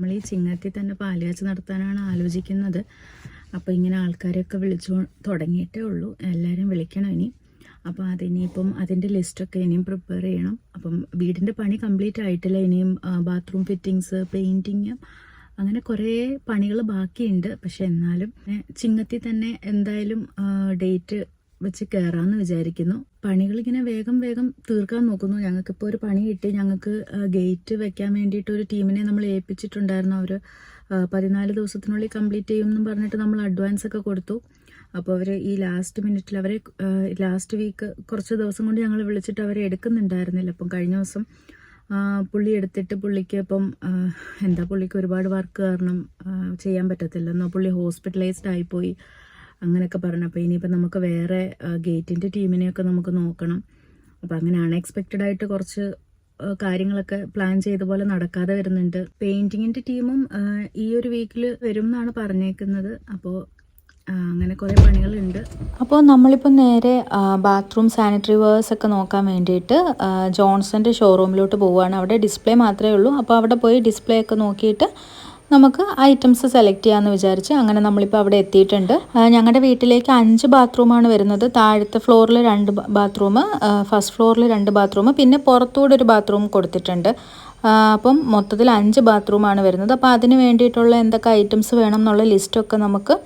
നമ്മൾ ഈ ചിങ്ങത്തിൽ തന്നെ പാലുകാച്ച് നടത്താനാണ് ആലോചിക്കുന്നത്. അപ്പോൾ ഇങ്ങനെ ആൾക്കാരെയൊക്കെ വിളിച്ചു തുടങ്ങിയിട്ടേ ഉള്ളൂ. എല്ലാവരും വിളിക്കണം ഇനി. അപ്പോൾ അതിനിയിപ്പം അതിന്റെ ലിസ്റ്റൊക്കെ ഇനിയും പ്രിപ്പയർ ചെയ്യണം. അപ്പം വീടിന്റെ പണി കംപ്ലീറ്റ് ആയിട്ടില്ല. ഇനിയും ബാത്റൂം ഫിറ്റിങ്സ് പെയിന്റിങ് അങ്ങനെ കുറേ പണികൾ ബാക്കിയുണ്ട്. പക്ഷെ എന്നാലും ചിങ്ങത്തിൽ തന്നെ എന്തായാലും ഡേറ്റ് വെച്ച് കയറാമെന്ന് വിചാരിക്കുന്നു. പണികൾ ഇങ്ങനെ വേഗം വേഗം തീർക്കാൻ നോക്കുന്നു. ഞങ്ങൾക്കിപ്പോൾ ഒരു പണി കിട്ടി. ഞങ്ങൾക്ക് ഗേറ്റ് വെക്കാൻ വേണ്ടിയിട്ട് ഒരു ടീമിനെ നമ്മൾ ഏൽപ്പിച്ചിട്ടുണ്ടായിരുന്നു. അവർ പതിനാല് ദിവസത്തിനുള്ളിൽ കംപ്ലീറ്റ് ചെയ്യും എന്നും പറഞ്ഞിട്ട് നമ്മൾ അഡ്വാൻസ് ഒക്കെ കൊടുത്തു. അപ്പോൾ അവർ ഈ ലാസ്റ്റ് മിനിറ്റിൽ അവരെ ലാസ്റ്റ് വീക്ക് കുറച്ച് ദിവസം കൊണ്ട് ഞങ്ങൾ വിളിച്ചിട്ട് അവരെ എടുക്കുന്നുണ്ടായിരുന്നില്ല. അപ്പം കഴിഞ്ഞ ദിവസം പുള്ളി എടുത്തിട്ട് പുള്ളിക്ക് ഇപ്പം എന്താ പുള്ളിക്ക് ഒരുപാട് വർക്ക് കാരണം ചെയ്യാൻ പറ്റത്തില്ലെന്നോ പുള്ളി ഹോസ്പിറ്റലൈസ്ഡ് ആയിപ്പോയി. അങ്ങനെയൊക്കെ പറഞ്ഞു അപ്പോൾ ഇനിയിപ്പോൾ നമുക്ക് വേറെ ഗേറ്റിന്റെ ടീമിനെയൊക്കെ നമുക്ക് നോക്കണം. അപ്പോൾ അങ്ങനെ അൺഎക്സ്പെക്റ്റഡ് ആയിട്ട് കുറച്ച് കാര്യങ്ങളൊക്കെ പ്ലാൻ ചെയ്ത പോലെ നടക്കാതെ വരുന്നുണ്ട്. പെയിന്റിങ്ങിന്റെ ടീമും ഈ ഒരു വീക്കിൽ വരും എന്നാണ് പറഞ്ഞേക്കുന്നത് അപ്പോൾ അങ്ങനെ കുറേ പണികളുണ്ട്. അപ്പോൾ നമ്മളിപ്പോൾ നേരെ ബാത്റൂം സാനിറ്ററി വേഴ്സ് ഒക്കെ നോക്കാൻ വേണ്ടിയിട്ട് ജോൺസന്റെ ഷോറൂമിലോട്ട് പോവുകയാണ് അവിടെ ഡിസ്പ്ലേ മാത്രമേ ഉള്ളൂ. അപ്പോൾ അവിടെ പോയി ഡിസ്പ്ലേ ഒക്കെ നോക്കിയിട്ട് നമുക്ക് ഐറ്റംസ് സെലക്ട് ചെയ്യാമെന്ന് വിചാരിച്ച് അങ്ങനെ നമ്മളിപ്പോൾ അവിടെ എത്തിയിട്ടുണ്ട്. ഞങ്ങളുടെ വീട്ടിലേക്ക് അഞ്ച് ബാത്റൂമാണ് വരുന്നത്. താഴത്തെ ഫ്ലോറിൽ രണ്ട് ബാത്റൂം ഫസ്റ്റ് ഫ്ലോറിൽ രണ്ട് ബാത്റൂം പിന്നെ പുറത്തൂടെ ഒരു ബാത്റൂം കൊടുത്തിട്ടുണ്ട്. അപ്പം മൊത്തത്തിൽ അഞ്ച് ബാത്റൂമാണ് വരുന്നത്. അപ്പോൾ അതിന് വേണ്ടിയിട്ടുള്ള എന്തൊക്കെ ഐറ്റംസ് വേണം എന്നുള്ള ലിസ്റ്റൊക്കെ നമുക്ക്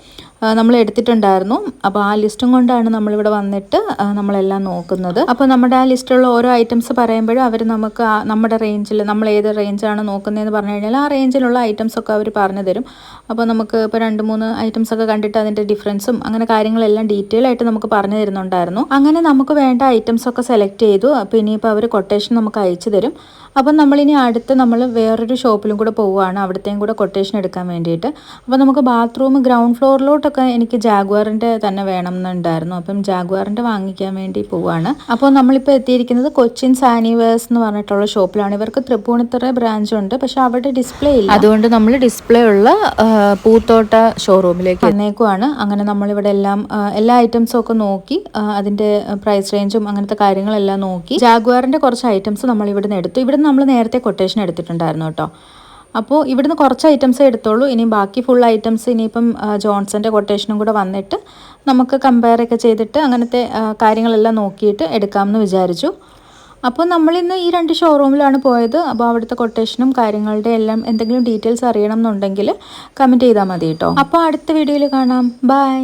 നമ്മൾ എടുത്തിട്ടുണ്ടായിരുന്നു. അപ്പോൾ ആ ലിസ്റ്റും കൊണ്ടാണ് നമ്മളിവിടെ വന്നിട്ട് നമ്മളെല്ലാം നോക്കുന്നത്. അപ്പോൾ നമ്മുടെ ആ ലിസ്റ്റുള്ള ഓരോ ഐറ്റംസ് പറയുമ്പോഴും അവർ നമുക്ക് നമ്മുടെ റേഞ്ചിൽ നമ്മൾ ഏത് റേഞ്ചാണ് നോക്കുന്നതെന്ന് പറഞ്ഞു കഴിഞ്ഞാൽ ആ റേഞ്ചിലുള്ള ഐറ്റംസ് ഒക്കെ അവർ പറഞ്ഞു തരും. അപ്പോൾ നമുക്ക് ഇപ്പോൾ രണ്ട് മൂന്ന് ഐറ്റംസ് ഒക്കെ കണ്ടിട്ട് അതിന്റെ ഡിഫറൻസും അങ്ങനെ കാര്യങ്ങളെല്ലാം ഡീറ്റെയിൽ ആയിട്ട് നമുക്ക് പറഞ്ഞു തരുന്നുണ്ടായിരുന്നു. അങ്ങനെ നമുക്ക് വേണ്ട ഐറ്റംസ് ഒക്കെ സെലക്ട് ചെയ്തു. അപ്പോൾ ഇനിയിപ്പോൾ അവർ കൊട്ടേഷൻ നമുക്ക് അയച്ചു തരും. അപ്പം നമ്മളിനി അടുത്ത് നമ്മൾ വേറൊരു ഷോപ്പിലും കൂടെ പോവുകയാണ്. അവിടുത്തെയും കൂടെ കൊട്ടേഷൻ എടുക്കാൻ വേണ്ടിയിട്ട്. അപ്പോൾ നമുക്ക് ബാത്റൂം ഗ്രൗണ്ട് ഫ്ലോറിലോട്ടൊക്കെ എനിക്ക് ജാഗ്വാറിന്റെ തന്നെ വേണം എന്നുണ്ടായിരുന്നു അപ്പം ജാഗ്വാറിന്റെ വാങ്ങിക്കാൻ വേണ്ടി പോവാണ്. അപ്പോൾ നമ്മളിപ്പോൾ എത്തിയിരിക്കുന്നത് കൊച്ചിൻ സാനിവേഴ്സ് എന്ന് പറഞ്ഞിട്ടുള്ള ഷോപ്പിലാണ്. ഇവർക്ക് തൃപ്പൂണിത്തറ ബ്രാഞ്ച് ഉണ്ട്. പക്ഷെ അവിടെ ഡിസ്പ്ലേ ഇല്ല. അതുകൊണ്ട് നമ്മൾ ഡിസ്പ്ലേ ഉള്ള പൂത്തോട്ട ഷോറൂമിലേക്ക് വന്നേക്കുവാണ്. അങ്ങനെ നമ്മളിവിടെ എല്ലാം എല്ലാ ഐറ്റംസും ഒക്കെ നോക്കി അതിന്റെ അതിന്റെ പ്രൈസ് റേഞ്ചും അങ്ങനത്തെ കാര്യങ്ങളെല്ലാം നോക്കി. ജാഗ്വാറിന്റെ കുറച്ച് ഐറ്റംസ് നമ്മൾ ഇവിടുന്ന് എടുത്തു. ഇവിടുന്ന് നമ്മൾ നേരത്തെ കൊട്ടേഷൻ എടുത്തിട്ടുണ്ടായിരുന്നു കേട്ടോ. അപ്പോൾ ഇവിടുന്ന് കുറച്ച് ഐറ്റംസ് എടുത്തോളൂ. ഇനി ബാക്കി ഫുൾ ഐറ്റംസ് ഇനിയിപ്പം ജോൺസന്റെ കൊട്ടേഷനും കൂടെ വന്നിട്ട് നമുക്ക് കമ്പയർ ഒക്കെ ചെയ്തിട്ട് അങ്ങനത്തെ കാര്യങ്ങളെല്ലാം നോക്കിയിട്ട് എടുക്കാമെന്ന് വിചാരിച്ചു. അപ്പോൾ നമ്മളിന്ന് ഈ രണ്ട് ഷോറൂമിലാണ് പോയത്. അപ്പോൾ അവിടുത്തെ കൊട്ടേഷനും കാര്യങ്ങളുടെ എല്ലാം എന്തെങ്കിലും ഡീറ്റെയിൽസ് അറിയണം എന്നുണ്ടെങ്കിൽ കമന്റ് ചെയ്താൽ മതി കേട്ടോ. അപ്പോൾ അടുത്ത വീഡിയോയിൽ കാണാം. ബൈ